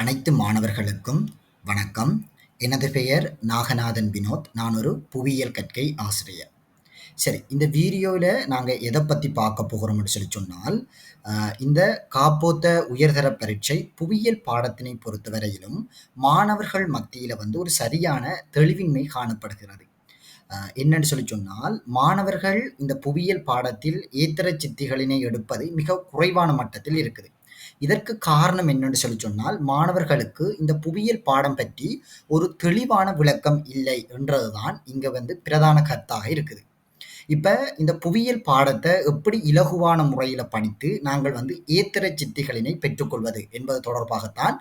அனைத்து மாணவர்களுக்கும் வணக்கம். எனது பெயர் நாகநாதன் வினோத். நான் ஒரு புவியியல் கற்கை ஆசிரியர். சரி இந்த வீடியோவில் நாங்கள் எதை பற்றி பார்க்க போகிறோம்னு சொல்லி சொன்னால் இந்த காப்போத்த உயர்தர பரீட்சை புவியியல் பாடத்தினை பொறுத்தவரையிலும் மாணவர்கள் மத்தியில் வந்து ஒரு சரியான தெளிவின்மை காணப்படுகிறது. என்னன்னு சொல்லி சொன்னால் மாணவர்கள் இந்த புவியியல் பாடத்தில் ஏத்திர சித்திகளினை எடுப்பது மிக குறைவான மட்டத்தில் இருக்குது. இதற்கு காரணம் என்னன்னு சொல்லி சொன்னால் மாணவர்களுக்கு இந்த புவியியல் பாடம் பற்றி ஒரு தெளிவான விளக்கம் இல்லை என்றதுதான் இங்க வந்து பிரதான கருத்தாக இருக்குது. இப்ப இந்த புவியியல் பாடத்தை எப்படி இலகுவான முறையில படித்து நாங்கள் வந்து ஏத்திர சித்திகளினை பெற்றுக்கொள்வது என்பது தொடர்பாகத்தான்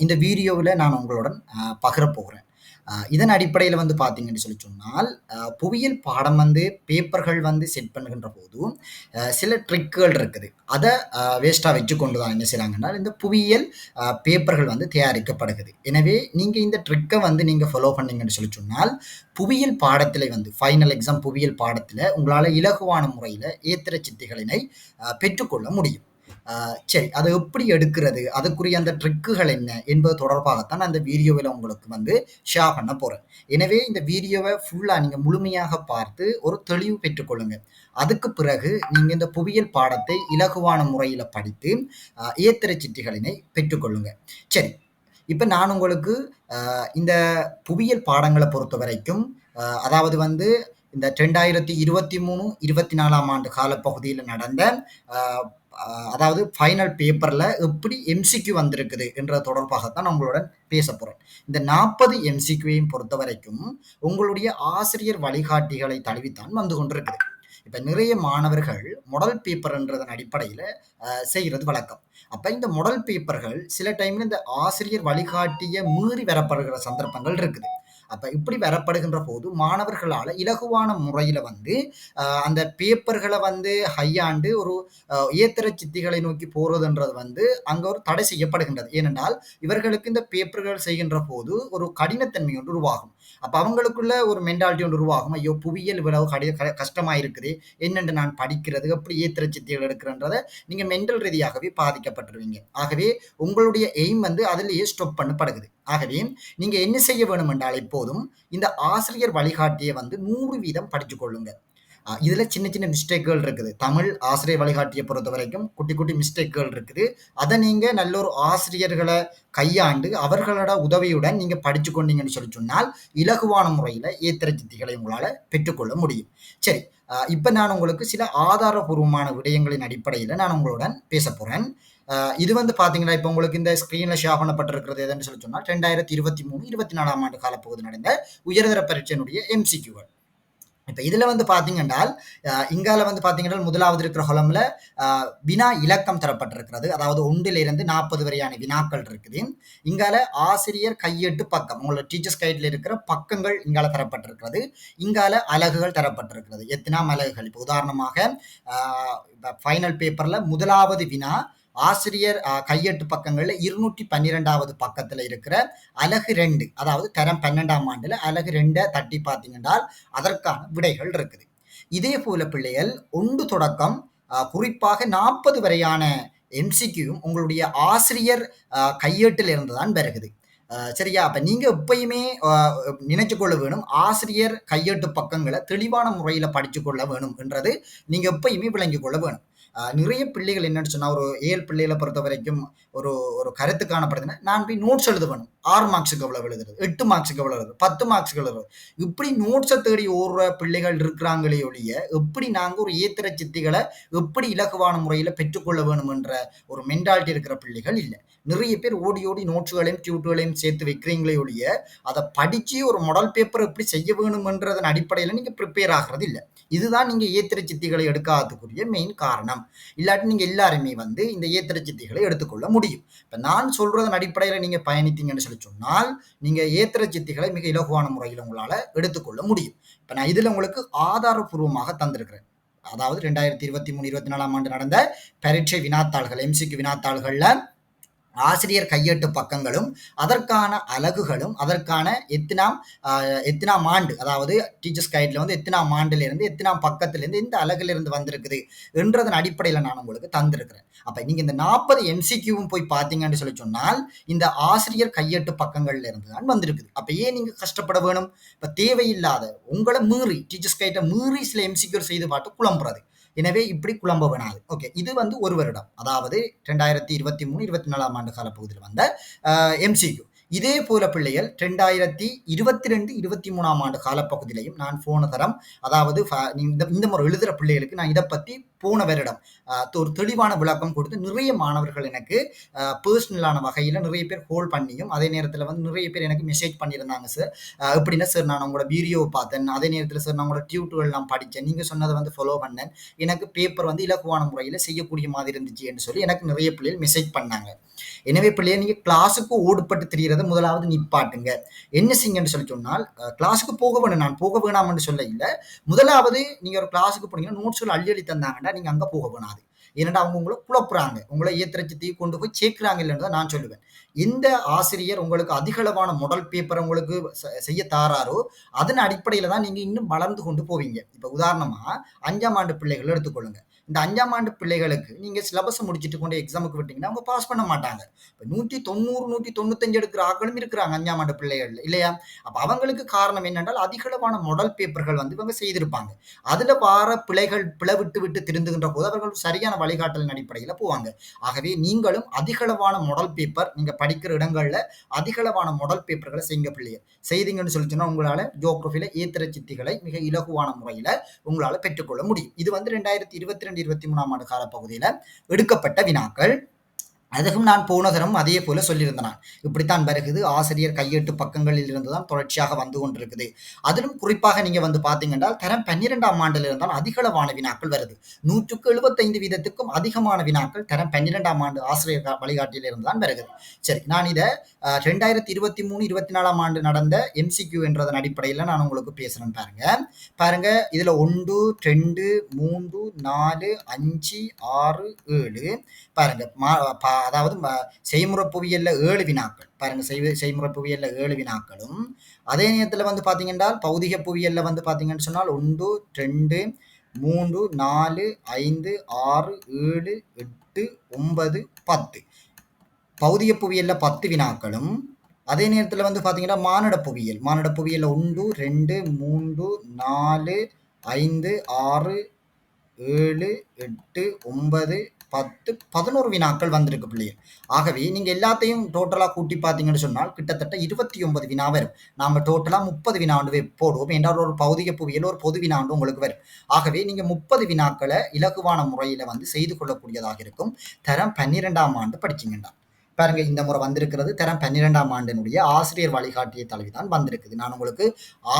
இந்த வீடியோவில் நான் உங்களுடன் அஹ், பகிரப் போகிறேன். இதன் அடிப்படையில் வந்து பார்த்தீங்கன்னு சொல்லி சொன்னால் புவியியல் பாடம் வந்து பேப்பர்கள் வந்து செட் பண்ணுகின்ற போதும் சில ட்ரிக்குகள் இருக்குது. அதை வேஸ்ட்டாக வச்சு கொண்டு தான் என்ன செய்கிறாங்கன்னா இந்த புவியியல் பேப்பர்கள் வந்து தயாரிக்கப்படுகிறது. எனவே நீங்கள் இந்த ட்ரிக்கை வந்து நீங்கள் ஃபாலோ பண்ணீங்கன்னு சொல்லி சொன்னால் புவியியல் பாடத்தில் வந்து ஃபைனல் எக்ஸாம் புவியியல் பாடத்தில் உங்களால் இலகுவான முறையில் ஏத்திர சித்திகளினை பெற்றுக்கொள்ள முடியும். சரி அதை எப்படி எடுக்கிறது? அதுக்குரிய அந்த ட்ரிக்குகள் என்ன என்பது தொடர்பாகத்தான் நான் வீடியோவில் உங்களுக்கு வந்து ஷேர் பண்ண போகிறேன் எனவே இந்த வீடியோவை ஃபுல்லாக நீங்கள் முழுமையாக பார்த்து ஒரு தெளிவு பெற்றுக்கொள்ளுங்க அதுக்கு பிறகு நீங்கள் இந்த புவியியல் பாடத்தை இலகுவான முறையில் படித்து அஹ், ஏத்திர பெற்றுக்கொள்ளுங்க சரி இப்போ நான் உங்களுக்கு இந்த புவியியல் பாடங்களை பொறுத்த வரைக்கும் அதாவது வந்து இந்த ரெண்டாயிரத்தி இருபத்தி மூணு இருபத்தி நாலாம் ஆண்டு காலப்பகுதியில் நடந்த அதாவது ஃபைனல் பேப்பரில் எப்படி எம்சிக்யூ வந்திருக்குது என்ற தொடர்பாகத்தான் உங்களுடன் பேச போகிறேன் இந்த நாற்பது எம்சிக்யூவையும் பொறுத்த வரைக்கும் உங்களுடைய ஆசிரியர் வழிகாட்டிகளை தழுவித்தான் வந்து கொண்டிருக்குது. இப்போ நிறைய மாணவர்கள் மொடல் பேப்பர்ன்றதன் அடிப்படையில் செய்கிறது வழக்கம். அப்போ இந்த மொடல் பேப்பர்கள் சில டைமில் இந்த ஆசிரியர் வழிகாட்டியை மீறி வரப்படுகிற சந்தர்ப்பங்கள் இருக்குது. அப்போ இப்படி வரப்படுகின்ற போது மாணவர்களால் இலகுவான முறையில் வந்து அந்த பேப்பர்களை வந்து ஹையாண்டு ஒரு ஆஹ், ஏத்திர சித்திகளை நோக்கி போறதுன்றது வந்து அங்கே ஒரு தடை செய்யப்படுகின்றது. ஏனென்றால் இவர்களுக்கு இந்த பேப்பர்கள் செய்கின்ற போது ஒரு கடினத்தன்மை ஒன்று உருவாகும். அப்போ அவங்களுக்குள்ள ஒரு மென்டாலிட்டி ஒன்று உருவாகும். ஐயோ புவியியல் இவ்வளவு கடி க- இருக்குது என்னென்று நான் படிக்கிறது? எப்படி ஏத்திர சித்திகள் எடுக்கிறன்றதை நீங்கள் மென்டல் ரீதியாகவே பாதிக்கப்பட்டுருவீங்க. ஆகவே உங்களுடைய எய்ம் வந்து அதிலேயே ஸ்டாப் பண்ணப்படுகிறது. ஆகவே நீங்கள் என்ன செய்ய வேணும் என்றால் எப்போதும் இந்த ஆசிரியர் வழிகாட்டியை வந்து நூறு வீதம் படித்து கொள்ளுங்கள் இதில் சின்ன சின்ன மிஸ்டேக்குகள் இருக்குது. தமிழ் ஆசிரியர் வழிகாட்டியை பொறுத்த வரைக்கும் குட்டி குட்டி மிஸ்டேக்குகள் இருக்குது. அதை நீங்கள் நல்ல ஒரு ஆசிரியர்களை கையாண்டு அவர்களோட உதவியுடன் நீங்கள் படித்து கொண்டீங்கன்னு சொல்லி சொன்னால் இலகுவான முறையில் ஏத்திரச்சித்திகளை உங்களால் பெற்றுக்கொள்ள முடியும். சரி இப்போ நான் உங்களுக்கு சில ஆதாரபூர்வமான விடயங்களின் அடிப்படையில் நான் உங்களுடன் பேச போகிறேன் இது வந்து பார்த்தீங்கன்னா இப்போ உங்களுக்கு இந்த ஸ்க்ரீனில் ஷேர் பண்ணப்பட்டிருக்கிறது எதுன்னு சொல்லி சொன்னால் ரெண்டாயிரத்தி இருபத்தி மூணு இருபத்தி நாலாம் ஆண்டு காலப்பகுதி நடந்த உயர்தர பரீட்சையினுடைய எம்சிக்யூகள் இப்போ இதில் வந்து பார்த்தீங்கன்னா இங்கால வந்து பார்த்தீங்கன்னா முதலாவது இருக்கிற ஹொலமில் வினா இலக்கம் தரப்பட்டிருக்கிறது. அதாவது ஒன்றிலிருந்து நாற்பது வரையான வினாக்கள் இருக்குது. இங்கால ஆசிரியர் கையெட்டு பக்கம் உங்களோட டீச்சர்ஸ் கைடில் இருக்கிற பக்கங்கள் இங்கால தரப்பட்டிருக்கிறது. இங்கால அலகுகள் தரப்பட்டிருக்கிறது. எத்தனாம் அலகுகள்? இப்போ உதாரணமாக ஃபைனல் பேப்பரில் முதலாவது வினா ஆசிரியர் கையெட்டு பக்கங்களில் இருநூற்றி பன்னிரெண்டாவது பக்கத்தில் இருக்கிற அலகு ரெண்டு அதாவது தரம் பன்னெண்டாம் ஆண்டில் அலகு ரெண்டை தட்டி பார்த்தீங்கன்னா அதற்கான விடைகள் இருக்குது. இதே போல பிள்ளைகள் ஒன்று தொடக்கம் குறிப்பாக நாற்பது வரையான எம்சிக்யூவும் உங்களுடைய ஆசிரியர் கையேட்டில் இருந்து தான் வருகுது சரியா? அப்போ நீங்கள் எப்பயுமே நினைச்சு கொள்ள வேணும் ஆசிரியர் கையேட்டு பக்கங்களை தெளிவான முறையில் படித்து கொள்ள வேணும் என்றது நீங்கள் எப்பயுமே விளங்கி கொள்ள வேணும். நிறைய பிள்ளைகள் என்னன்னு சொன்னால் ஒரு ஏழு பிள்ளைகளை பொறுத்த வரைக்கும் ஒரு ஒரு கருத்து காணப்படுதுன்னா நான் போய் நோட்ஸ் எழுத வேணும் ஆறு மார்க்ஸுக்கு எவ்வளோ எழுதுறது எட்டு மார்க்ஸுக்கு எவ்வளோ எழுதுறது பத்து மார்க்ஸுக்கு எழுதுறது. இப்படி நோட்ஸை தேடி ஓடுற பிள்ளைகள் இருக்கிறாங்களே ஒழிய எப்படி நாங்கள் ஒரு ஏத்திர சித்திகளை எப்படி இலகுவான முறையில் பெற்றுக்கொள்ள வேணுமென்ற ஒரு மென்டாலிட்டி இருக்கிற பிள்ளைகள் இல்லை. நிறைய பேர் ஓடி ஓடி நோட்ஸுகளையும் டியூட்டுகளையும் சேர்த்து வைக்கிறீங்களே ஒழிய அதை படித்து ஒரு மாடல் பேப்பர் எப்படி செய்ய வேணுமென்றதன் அடிப்படையில் நீங்கள் ப்ரிப்பேர் ஆகிறது இல்லை. இதுதான் நீங்கள் ஏத்திர சித்திகளை எடுக்காததுக்குரிய மெயின் காரணம். இல்லாட்டி நீங்க எல்லாருமே வந்து இந்த ஏத்திர சித்திகளை எடுத்துக்கொள்ள முடியும். இப்ப நான் சொல்றதன் அடிப்படையில நீங்க பயணித்தீங்கன்னு சொல்லி சொன்னால் நீங்க ஏத்திர சித்திகளை மிக இலகுவான முறையில் உங்களால எடுத்துக்கொள்ள முடியும். இப்போ நான் இதுல உங்களுக்கு ஆதாரபூர்வமாக தந்திருக்கிறேன். அதாவது ரெண்டாயிரத்தி இருபத்தி மூணு இருபத்தி நாலாம் ஆண்டு நடந்த பரீட்சை வினாத்தாள்கள் எம்சிக்கு வினாத்தாள்கள்ல ஆசிரியர் கையேட்டு பக்கங்களும், அதற்கான அலகுகளும், அதற்கான எத்தனாம் எத்தனாம் ஆண்டு, அதாவது டீச்சர்ஸ் கைட்ல வந்து எத்தனாம் ஆண்டிலிருந்து, எத்தனாம் பக்கத்திலிருந்து, இந்த அலகிலிருந்து வந்திருக்குது என்றதன் அடிப்படையில் நான் உங்களுக்கு தந்திருக்கிறேன். அப்போ நீங்கள் இந்த 40 எம்சிக்யூவும் போய் பார்த்தீங்கன்னு சொல்லி சொன்னால், இந்த ஆசிரியர் கையேட்டு பக்கங்கள்ல இருந்து தான் வந்திருக்குது. அப்போ ஏன் நீங்கள் கஷ்டப்பட வேணும்? இப்போ தேவையில்லாத உங்களை மீறி டீச்சர்ஸ் கைட்ட மீறி சில எம்சிக்யூர் செய்து பார்த்து குழம்புறது. எனவே இப்படி குழம்ப வேணாது. ஓகே. இது வந்து ஒரு வருடம். அதாவது 2023, 24ஆம் ஆண்டு காலப்பகுதியில் வந்த அ எம்சிக்யூ. இதே போல பிள்ளைகள் 2022, 23ஆம் ஆண்டு காலப்பகுதியிலையும் நான் போன தரம் அதாவது ஃப இந்த இந்த முறை எழுதுகிற பிள்ளைகளுக்கு நான் இதை பற்றி போன வருடம் ஒரு தெளிவான விளக்கம் கொடுத்து நிறைய மாணவர்கள் எனக்கு பர்சனலான வகையில் நிறைய பேர் ஹோல் பண்ணியும், அதே நேரத்தில் வந்து நிறைய பேர் எனக்கு மெசேஜ் பண்ணியிருந்தாங்க சார். எப்படின்னா, "சார் நான் உங்களோட வீடியோ பார்த்தேன். அதே நேரத்தில் சார் நான் உங்களோட டியூட்டோரியல்லாம் படித்தேன் நீங்கள் சொன்னதை வந்து ஃபாலோ பண்ணேன். எனக்கு பேப்பர் வந்து இலக்குவான முறையில் செய்யக்கூடிய மாதிரி இருந்துச்சுன்னு" சொல்லி எனக்கு நிறைய பிள்ளைகள் மெசேஜ் பண்ணாங்க. எனவே பிள்ளைய நீங்க கிளாஸுக்கு ஓடுபட்டு திரியிறத முதலாவது நிப்பாட்டுங்க. என்ன செய்யுங்கன்னு சொல்லி சொன்னால், கிளாஸுக்கு போக வேணும். நான் போக வேணாம்னு சொல்ல இல்லை முதலாவது நீங்க ஒரு கிளாஸுக்கு போனீங்கன்னா, நோட்ஸ்கள் அள்ளி அள்ளி தந்தாங்கன்னா, நீங்க அங்க போக வேணாது. ஏனென்றா அவங்க உங்களை குழப்புறாங்க. உங்கள தீ கொண்டு போய் சேர்க்கிறாங்க இல்லைன்னு தான் நான் சொல்லுவேன். எந்த ஆசிரியர் உங்களுக்கு அதிகளவான மாடல் பேப்பர் உங்களுக்கு செய்ய தாராரோ, அதன் அடிப்படையில் தான் நீங்கள் இன்னும் வளர்ந்து கொண்டு போவீங்க. இப்போ உதாரணமாக அஞ்சாம் ஆண்டு பிள்ளைகள் எடுத்துக்கொள்ளுங்க. இந்த அஞ்சாம் ஆண்டு பிள்ளைகளுக்கு நீங்கள் சிலபஸை முடிச்சுட்டு கொண்டு எக்ஸாமுக்கு விட்டீங்கன்னா, அவங்க பாஸ் பண்ண மாட்டாங்க. இப்போ நூற்றி தொண்ணூறு நூற்றி தொண்ணூத்தஞ்சு எடுக்கிற ஆக்களும் இருக்கிறாங்க அஞ்சாம் ஆண்டு பிள்ளைகள் இல்லையா? அப்போ அவங்களுக்கு காரணம் என்னென்றால், அதிகளவான மாடல் பேப்பர்கள் வந்து இவங்க செய்திருப்பாங்க. அதில் வார பிழைகள் பிழை விட்டு விட்டு திருந்துகின்ற போது, அவர்கள் சரியான வழிகாட்டலின் அடிப்படையில் போவாங்க. ஆகவே நீங்களும் அதிகளவான மாடல் பேப்பர் நீங்கள் படிக்கிற இடங்களில் அதிகளவான மாடல் பேப்பர்களை செய்யுங்க பிள்ளைகள். செய்தீங்கன்னு சொல்லி சொன்னால் உங்களால் ஜியோகிராஃபில ஏத்திர சித்திகளை மிக இலகுவான முறையில் உங்களால் பெற்றுக்கொள்ள முடியும். இது வந்து ரெண்டாயிரத்தி இருபத்தி ரெண்டு 2022, 23ஆம் ஆண்டு காலப்பகுதியில் எடுக்கப்பட்ட வினாக்கள். அதுக்கும் நான் போன தரம் அதே போல சொல்லியிருந்தேன் இப்படித்தான் வருகுது. ஆசிரியர் கையெட்டு பக்கங்களில் இருந்து தான் தொடர்ச்சியாக வந்து கொண்டிருக்குது. அதிலும் குறிப்பாக நீங்க வந்து பாத்தீங்கன்னா தரம் பன்னிரெண்டாம் ஆண்டில் இருந்தால் அதிகளவான வினாக்கள் வருது. 100க்கு 75 வீதத்துக்கும் அதிகமான வினாக்கள் தரம் 12ஆம் ஆண்டு ஆசிரியர் வழிகாட்டியில் இருந்து தான் வருகிறது. சரி, நான் இதை ரெண்டாயிரத்து இருபத்தி மூணு இருபத்தி நாலாம் ஆண்டு நடந்த எம்சிக்யூ என்றதன் அடிப்படையில் நான் உங்களுக்கு பேசுறேன் பாருங்க. பாருங்க இதுல 1, 2, 3, 4, 5, 6, 7 பாருங்க மா அதாவது ம செய்முறை புவியியல்ல 7 வினாக்கள். பாருங்க செய் செய்முறை புவியியல்ல 7 வினாக்களும், அதே நேரத்தில் வந்து பார்த்தீங்கன்னா பௌதிக புவியல்ல வந்து பார்த்தீங்கன்னு சொன்னால் 1, 2, 3, 4, 5, 6, 7, 8, 9, 10. பௌதிக புவியியல்ல 10 வினாக்களும், அதே நேரத்தில் வந்து பார்த்தீங்கன்னா, மானுட புவியியல். மானுட புவியியல்ல 1, 2, 3, 4, 5, 6, 7, 8, 9, 10, 11 வினாக்கள் வந்திருக்கு பிள்ளைகள். ஆகவே நீங்கள் எல்லாத்தையும் டோட்டலாக கூட்டி பார்த்தீங்கன்னு சொன்னால், கிட்டத்தட்ட 29 வினா வரும். நாம் டோட்டலாக முப்பது வினா போடுவோம். என்றால் ஒரு பௌதிக புவியில் ஒரு பொது வினா உங்களுக்கு வரும். ஆகவே நீங்கள் முப்பது வினாக்களை இலகுவான முறையில் வந்து செய்து கொள்ளக்கூடியதாக இருக்கும். தரம் 12ஆம் ஆண்டு படிச்சிங்கண்டா பாருங்க இந்த முறை வந்திருக்கிறது தரம் 12ஆம் ஆண்டினுடைய ஆசிரியர் வழிகாட்டிய தலைவிதான் தான் வந்திருக்குது. நான் உங்களுக்கு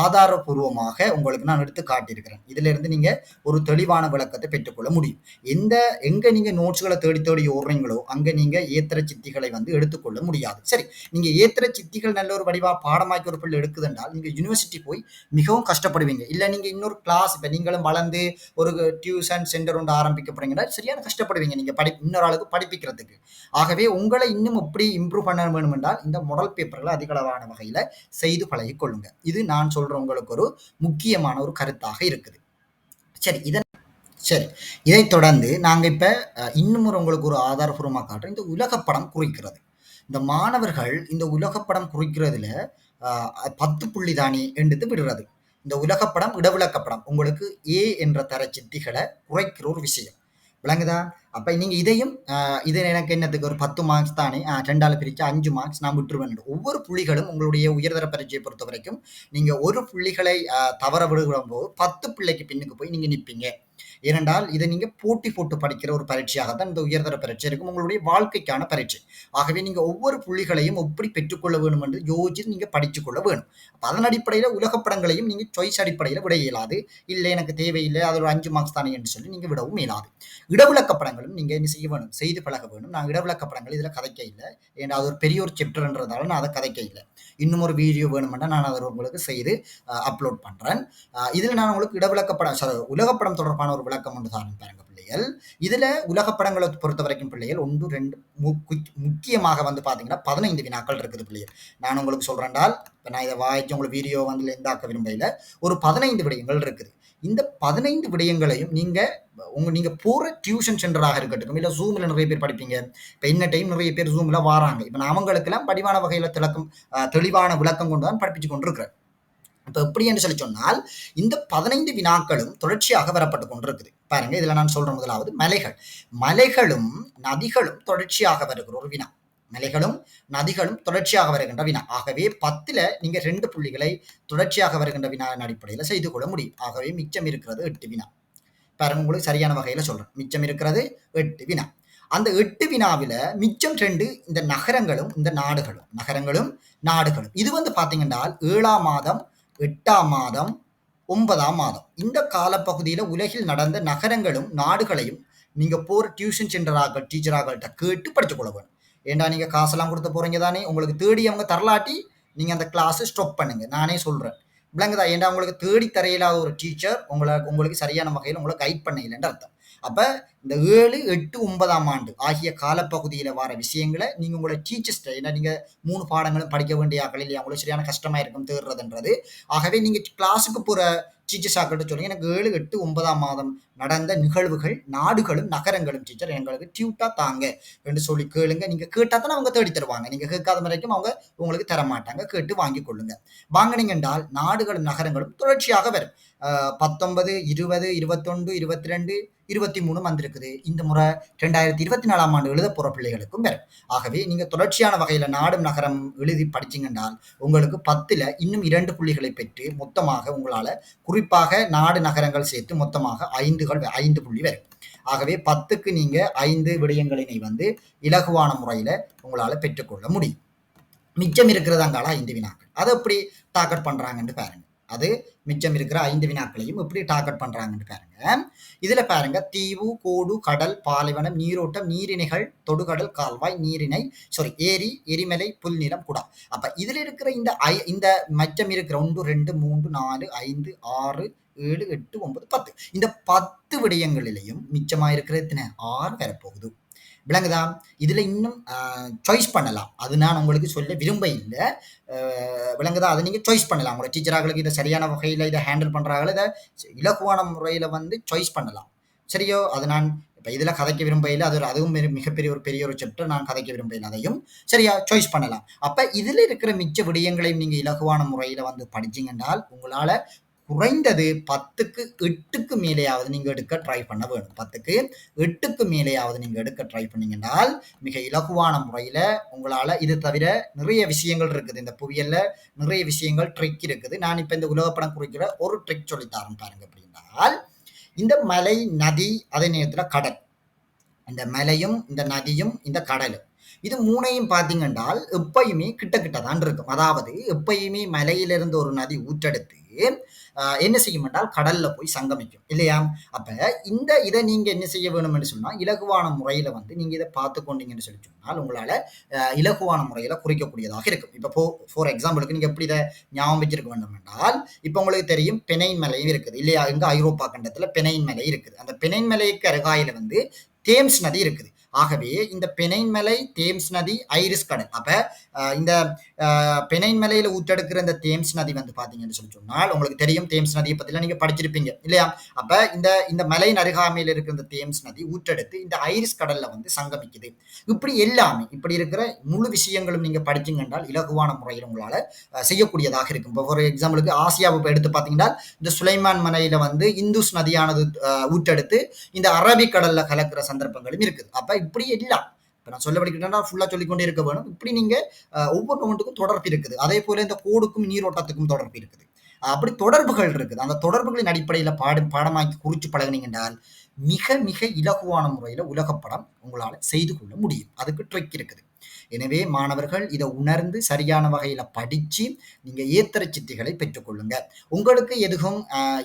ஆதாரப்பூர்வமாக உங்களுக்கு நான் எடுத்து காட்டியிருக்கிறேன். இதிலிருந்து நீங்க ஒரு தெளிவான விளக்கத்தை பெற்றுக்கொள்ள முடியும். எந்த எங்க நீங்க நோட்ஸ்களை தேடி தேடி ஓடுறீங்களோ, அங்க நீங்க ஏத்திர சித்திகளை வந்து எடுத்துக்கொள்ள முடியாது. சரி, நீங்க ஏத்திர சித்திகள் நல்ல ஒரு வடிவா பாடமாக்கி ஒரு பிள்ளை எடுக்குதுன்றால், நீங்க யுனிவர்சிட்டி போய் மிகவும் கஷ்டப்படுவீங்க. இல்ல நீங்க இன்னொரு கிளாஸ் இப்ப நீங்களும் வளர்ந்து ஒரு டியூஷன் சென்டர் ஒன்று ஆரம்பிக்கப்படுங்கன்னா சரியான கஷ்டப்படுவீங்க நீங்க படி இன்னொரு ஆளுக்கு படிப்பிக்கிறதுக்கு. ஆகவே உங்களை இன்னும் எப்படி இம்ப்ரூவ் பண்ண வேணும் என்றால், இந்த மொடல் பேப்பர்களை அதிகளவான வகையில் செய்து பழகி கொள்ளுங்க. இது நான் சொல்கிற உங்களுக்கு ஒரு முக்கியமான ஒரு கருத்தாக இருக்குது. சரி, இதன் சரி. இதைத் தொடர்ந்து நாங்கள் இப்போ இன்னும் ஒரு உங்களுக்கு ஒரு ஆதாரபூர்வமாக காட்டுறோம் இந்த உலகப்படம் குறிக்கிறது. இந்த மாணவர்கள் இந்த உலகப்படம் குறிக்கிறதுல பத்து புள்ளி தானே எடுத்து விடுறது. இந்த உலகப்படம், இடவிலக்கப்படம் உங்களுக்கு ஏ என்ற தர சித்திகளை குறைக்கிற ஒரு விஷயம். விளங்குதா? அப்போ நீங்கள் இதையும் இது எனக்கு என்னத்துக்கு ஒரு 10 மார்க்ஸ் தானே, ரெண்டால் பிரித்து அஞ்சு மார்க்ஸ் நான் விட்டுருவேன். ஒவ்வொரு புள்ளிகளும் உங்களுடைய உயர்தர பரீட்சையை பொறுத்தவரைக்கும், நீங்கள் ஒரு புள்ளிகளை தவற தவற விடுகிறம்போது 10 பிள்ளைக்கு பின்னுக்கு போய் நீங்கள் நிற்பீங்க ஏனென்றால், இதை நீங்க போட்டி போட்டு படிக்கிற ஒரு பரீட்சையாக தான் இந்த உயர்தர பரீட்சை இருக்கும். உங்களுடைய வாழ்க்கைக்கான பரீட்சை. ஆகவே நீங்க ஒவ்வொரு புள்ளிகளையும் எப்படி பெற்றுக்கொள்ள வேணும் என்று யோசித்து நீங்க படித்துக்கொள்ள வேணும். அப்ப அதன் அடிப்படையில் உலகப்படங்களையும் நீங்க சாய்ஸ் அடிப்படையில் விட இயலாது. இல்லை எனக்கு தேவையில்லை அது ஒரு அஞ்சு மார்க்ஸ் தானே என்று சொல்லி நீங்க விடவும் இயலாது. இடவிலக்கப்படங்களும் நீங்க என்ன செய்ய வேணும், செய்து பழக வேணும். நான் இடவிலக்கப்படங்கள் இதில் கதைக்க இல்லை ஏன்னா அது ஒரு பெரிய ஒரு சாப்டர்ன்றதால நான் அதை கதைக்க இல்லை இன்னும் ஒரு வீடியோ வேணுமென்றால் நான் அதை உங்களுக்கு செய்து அப்லோட் பண்றேன். இதில் நான் உங்களுக்கு இடவிலக்கப்படம் உலகப்படம் தொடர்பான ஒரு விளக்கம் ஒன்று பாருங்க பிள்ளைகள். இதுல உலக படங்களை பொறுத்த வரைக்கும் பிள்ளைகள் ஒன்று ரெண்டு முக்கியமாக வந்து பாத்தீங்கன்னா பதினைந்து வினாக்கள் இருக்குது பிள்ளைகள். நான் உங்களுக்கு சொல்றேன்டால் இப்போ நான் இதை வாய்ச்சி உங்களுக்கு வீடியோ வந்து எந்தாக்க விரும்பையில் ஒரு பதினைந்து விடயங்கள் இருக்குது. இந்த பதினைந்து விடயங்களையும் நீங்க உங்க நீங்க போற டியூஷன் சென்டராக இருக்கட்டும் இல்ல ஜூம்ல நிறைய பேர் படிப்பீங்க. இப்ப என்ன டைம் நிறைய பேர் ஜூம்ல வராங்க. இப்ப நான் அவங்களுக்கு எல்லாம் படிவான வகையில திளக்கம் தெளிவான விளக்கம் கொண்டு தான் படிப்பிச்சு கொண்டிருக்கிறேன். இப்போ எப்படி என்று சொல்லி சொன்னால் இந்த பதினைந்து வினாக்களும் தொடர்ச்சியாக வரப்பட்டு கொண்டிருக்குது. பாருங்க இதில் நான் சொல்ற முதலாவது மலைகள். மலைகளும் நதிகளும் தொடர்ச்சியாக வருகிற ஒரு வினா. மலைகளும் நதிகளும் தொடர்ச்சியாக வருகின்ற வினா. ஆகவே பத்துல நீங்க ரெண்டு புள்ளிகளை தொடர்ச்சியாக வருகின்ற வினாவின் அடிப்படையில் செய்து கொள்ள முடியும். ஆகவே மிச்சம் இருக்கிறது எட்டு வினா. பாருங்க உங்களுக்கு சரியான வகையில் சொல்றேன். மிச்சம் இருக்கிறது எட்டு வினா. அந்த எட்டு வினாவில் மிச்சம் ரெண்டு இந்த நகரங்களும் இந்த நாடுகளும். நகரங்களும் நாடுகளும். இது வந்து பாத்தீங்கன்னா ஏழாம் மாதம் எட்டாம் மாதம் ஒன்பதாம் மாதம். இந்த காலப்பகுதியில் உலகில் நடந்த நகரங்களும் நாடுகளையும் நீங்கள் போகிற டியூஷன் சென்டராக டீச்சராகள்கிட்ட கேட்டு படித்து கொள்ள வேணும். ஏண்டா நீங்கள் காசெல்லாம் கொடுத்து போகிறீங்க தானே? உங்களுக்கு தேடி அவங்க தரலாட்டி நீங்கள் அந்த கிளாஸை ஸ்டாப் பண்ணுங்க. நானே சொல்கிறேன் விளங்குதா? ஏண்டா உங்களுக்கு தேடி தரையில்லாத ஒரு டீச்சர் உங்களை உங்களுக்கு சரியான வகையில் உங்களை கைட் பண்ண இல்லைன்ற அர்த்தம். அப்போ இந்த ஏழு எட்டு ஒன்பதாம் ஆண்டு ஆகிய காலப்பகுதியில் வர விஷயங்களை நீங்கள் உங்களை டீச்சர்ஸ்ட ஏன்னா நீங்கள் மூணு பாடங்களும் படிக்க வேண்டிய ஆக்கள் இல்லையா? உங்களுக்கு சரியான கஷ்டமாக இருக்கும் தேடுறதுன்றது. ஆகவே நீங்கள் கிளாஸுக்கு போகிற சீச்சர் சாக்கிட்ட சொல்லுங்க. எனக்கு ஏழு எட்டு ஒன்பதாம் மாதம் நடந்த நிகழ்வுகள் நாடுகளும் நகரங்களும் டீச்சர் எங்களுக்கு டியூட்டா தாங்க என்று சொல்லி கேளுங்க. நீங்க கேட்டா தான் அவங்க தேடி தருவாங்க. நீங்க கேட்காத வரைக்கும் அவங்க உங்களுக்கு தர மாட்டாங்க கேட்டு வாங்கி கொள்ளுங்க. வாங்கினீங்க என்றால் நாடுகளும் நகரங்களும் தொடர்ச்சியாக வரும். பத்தொன்பது இருபது இருபத்தொன்று இருபத்தி ரெண்டு இருபத்தி மூணு வந்திருக்குது. இந்த முறை ரெண்டாயிரத்தி இருபத்தி நாலாம் ஆண்டு எழுத போகிற பிள்ளைகளுக்கும் வரும். ஆகவே நீங்க தொடர்ச்சியான வகையில் நாடும் நகரம் எழுதி படிச்சீங்கன்றால் உங்களுக்கு பத்துல இன்னும் இரண்டு புள்ளிகளை பெற்று மொத்தமாக உங்களால் குறி குறிப்பாக நாடு நகரங்கள் சேர்த்து மொத்தமாக ஐந்துகள் ஐந்து புள்ளி வரும் ஆகவே பத்துக்கு நீங்க ஐந்து விடயங்களினை வந்து இலகுவான முறையில உங்களால பெற்றுக்கொள்ள முடியும். மிச்சம் இருக்கிறதாங்கால ஐந்து வினாக்கள். அதை எப்படி டாக்கெட் பண்றாங்கன்னு பாருங்க. அது மிச்சம் இருக்கிற ஐந்து வினாக்களையும் எப்படி டார்கெட் பண்ணுறாங்கன்னு பாருங்க. இதில் பாருங்க தீவு கோடு கடல் பாலைவனம் நீரோட்டம் நீரிணைகள் தொடுகடல் கால்வாய் நீரிணை சாரி ஏரி எரிமலை புல்நிலம் குடா. அப்போ இதில் இருக்கிற இந்த ஐ இந்த மிச்சம் இருக்கிற ஒன்று ரெண்டு மூன்று நாலு ஐந்து ஆறு ஏழு எட்டு ஒன்பது பத்து. இந்த பத்து விடயங்களிலையும் மிச்சமாக இருக்கிற எத்தனை? ஆறு வரப்போகுது. விளங்குதா இதில் இன்னும் சாய்ஸ் பண்ணலாம். அது நான் உங்களுக்கு சொல்ல விரும்ப இல்லை விளங்குதா? அதை நீங்கள் சாய்ஸ் பண்ணலாம். உங்களோட டீச்சராகளுக்கு இதை சரியான வகையில் இதை ஹேண்டில் பண்ணுறாங்களோ இதை இலகுவான முறையில் வந்து சாய்ஸ் பண்ணலாம். சரியோ? அது நான் இப்போ இதில் கதைக்க விரும்பையில் அது அதுவும் மிகப்பெரிய ஒரு பெரிய ஒரு சாப்டர் நான் கதைக்க விரும்பையில் அதையும். சரியா? சாய்ஸ் பண்ணலாம். அப்போ இதில் இருக்கிற மிச்ச விடயங்களையும் நீங்கள் இலகுவான முறையில் வந்து படிச்சிங்கன்றால் உங்களால் குறைந்தது பத்துக்கு எட்டுக்கு மேலேயாவது நீங்க எடுக்க ட்ரை பண்ண வேணும். பத்துக்கு எட்டுக்கு மேலேயாவது நீங்க எடுக்க ட்ரை பண்ணீங்கன்னால் மிக இலகுவான முறையில உங்களால இது தவிர நிறைய விஷயங்கள் இருக்குது. இந்த புவியல்ல நிறைய விஷயங்கள் ட்ரிக் இருக்குது. நான் இப்ப இந்த உலகப்படம் குறிக்கிற ஒரு ட்ரிக் சொல்லி தரேன் பாருங்க அப்படின்னால் இந்த மலை நதி அதே நேரத்துல கடல். இந்த மலையும் இந்த நதியும் இந்த கடலும். இது மூணையும் பார்த்தீங்கன்றால் எப்பயுமே கிட்ட கிட்ட தான் இருக்கும். அதாவது எப்பயுமே மலையிலிருந்து ஒரு நதி ஊற்றெடுத்து என்ன செய்யும் என்றால் கடல்ல போய் சங்கமிக்கும். இல்லையா? அப்ப இந்த இதை நீங்க என்ன செய்ய வேணும் என்று சொன்னா இலகுவான முறையில வந்து நீங்க இதை பார்த்து கொண்டீங்கன்னு சொல்லி சொன்னால் உங்களால இலகுவான முறையில குறிக்கக்கூடியதாக இருக்கும். இப்போ ஃபார் எக்ஸாம்பிளுக்கு நீங்க எப்படி இதை ஞாபகம் வச்சிருக்க வேண்டும் என்றால் இப்போ உங்களுக்கு தெரியும் பெனைன் மலையும் இருக்குது. இல்லையா? இங்க ஐரோப்பா கண்டத்துல பெனைன் மலை இருக்குது. அந்த பெனைன் மலைக்கு அருகாயில வந்து தேம்ஸ் நதி இருக்குது. ஆகவே இந்த பெனைன்மலை தேம்ஸ் நதி ஐரிஸ் கடல். அப்போ இந்த பெனைன்மலையில ஊற்றெடுக்கிற இந்த தேம்ஸ் நதி வந்து பார்த்தீங்கன்னு சொல்லி சொன்னால் உங்களுக்கு தெரியும் தேம்ஸ் நதியை பற்றிலாம் நீங்கள் படிச்சிருப்பீங்க இல்லையா? அப்போ இந்த இந்த மலையின் அருகாமையில் இருக்கிற இந்த தேம்ஸ் நதி ஊற்றெடுத்து இந்த ஐரிஸ் கடலில் வந்து சங்கமிக்குது. இப்படி எல்லாமே இப்படி இருக்கிற முழு விஷயங்களும் நீங்கள் படிச்சீங்க என்றால் இலகுவான முறையில் உங்களால் செய்யக்கூடியதாக இருக்கும். இப்போ ஃபார் எக்ஸாம்பிளுக்கு ஆசியாவை இப்போ எடுத்து பார்த்தீங்கன்னா இந்த சுலைமான் மலையில் வந்து இந்துஸ் நதியானது ஊற்றெடுத்து இந்த அரபிக் கடலில் கலக்கிற சந்தர்ப்பங்களும் இருக்குது. அப்போ இப்படி எல்லாம் இப்போ நான் சொல்ல சொல்லப்படுகிறேன்னா ஃபுல்லாக சொல்லிக்கொண்டே இருக்க வேணும். இப்படி நீங்கள் ஒவ்வொரு ஒன்றுக்கும் தொடர்பு இருக்குது. அதே போல இந்த கோடுக்கும் நீரோட்டத்துக்கும் தொடர்பு இருக்குது. அப்படி தொடர்புகள் இருக்குது. அந்த தொடர்புகளின் அடிப்படையில் பாடு பாடமாக்கி குறித்து பழகினீங்க என்றால் மிக மிக இலகுவான முறையில் உலகப்படம் உங்களால் செய்து கொள்ள முடியும். அதுக்கு ட்ரிக் இருக்குது. எனவே மாணவர்கள் இதை உணர்ந்து சரியான வகையில் படித்து நீங்கள் ஏத்தர சித்திகளை பெற்றுக்கொள்ளுங்க. உங்களுக்கு எதுவும்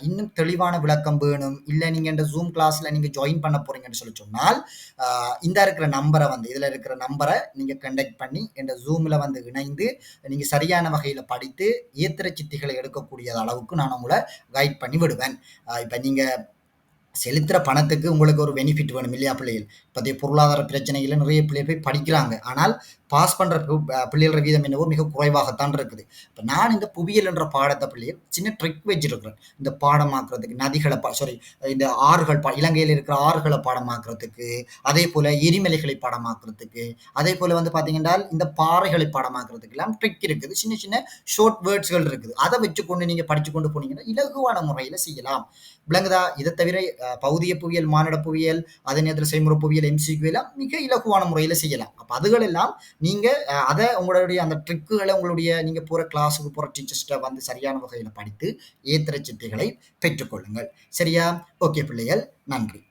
இன்னும் தெளிவான விளக்கம் வேணும் இல்லை நீங்கள் இந்த ஜூம் கிளாஸில் நீங்கள் ஜாயின் பண்ண போறீங்கன்னு சொல்லி சொன்னால் இந்த இருக்கிற நம்பரை வந்து இதில் இருக்கிற நம்பரை நீங்கள் கண்டக்ட் பண்ணி இந்த ஜூமில் வந்து இணைந்து நீங்கள் சரியான வகையில் படித்து ஏத்திர சித்திகளை எடுக்கக்கூடிய அளவுக்கு நான் உங்களை கைட் பண்ணி விடுவேன். இப்போ நீங்கள் செலுத்துகிற பணத்துக்கு உங்களுக்கு ஒரு பெனிஃபிட் வேணும் இல்லையா பிள்ளைகள்? இப்போதைய பொருளாதார பிரச்சனையில் நிறைய பிள்ளைகள் போய் படிக்கிறாங்க. ஆனால் பாஸ் பண்ணுற பிள்ளைகளோட வீதம் என்னவோ மிக குறைவாகத்தான் இருக்குது. இப்போ நான் இந்த புவியியல் என்ற பாடத்தை பிள்ளைகள் சின்ன ட்ரிக் வச்சிருக்கிறேன். இந்த பாடமாக்குறதுக்கு நதிகளை பா சாரி இந்த ஆறுகள் பா இலங்கையில் இருக்கிற ஆறுகளை பாடமாக்குறதுக்கு அதே போல் எரிமலைகளை பாடமாக்குறதுக்கு அதே போல் வந்து பார்த்தீங்கன்னா இந்த பாறைகளை பாடமாக்குறதுக்கு எல்லாம் ட்ரிக் இருக்குது. சின்ன சின்ன ஷார்ட் வேர்ட்ஸ்கள் இருக்குது. அதை வச்சு கொண்டு நீங்கள் படித்து கொண்டு போனீங்கன்னா இலகுவான முறையில் செய்யலாம். விளங்குதா? இதை தவிர அஹ், பௌதிய புவியியல் மானிட புவியியல் அதே நேரத்தில் செய்முறை புவியியல் எம்சிக்யூ எல்லாம் மிக இலகுவான முறையில் செய்யலாம். அப்போ அதுகள் எல்லாம் நீங்கள் அதை உங்களுடைய அந்த ட்ரிக்குகளை உங்களுடைய நீங்கள் போகிற கிளாஸுக்கு போகிற டீச்சர்ஸ்கிட்ட வந்து சரியான வகையில் படித்து ஏத்திர சித்தைகளை பெற்றுக்கொள்ளுங்கள். சரியா? ஓகே பிள்ளைகள். நன்றி.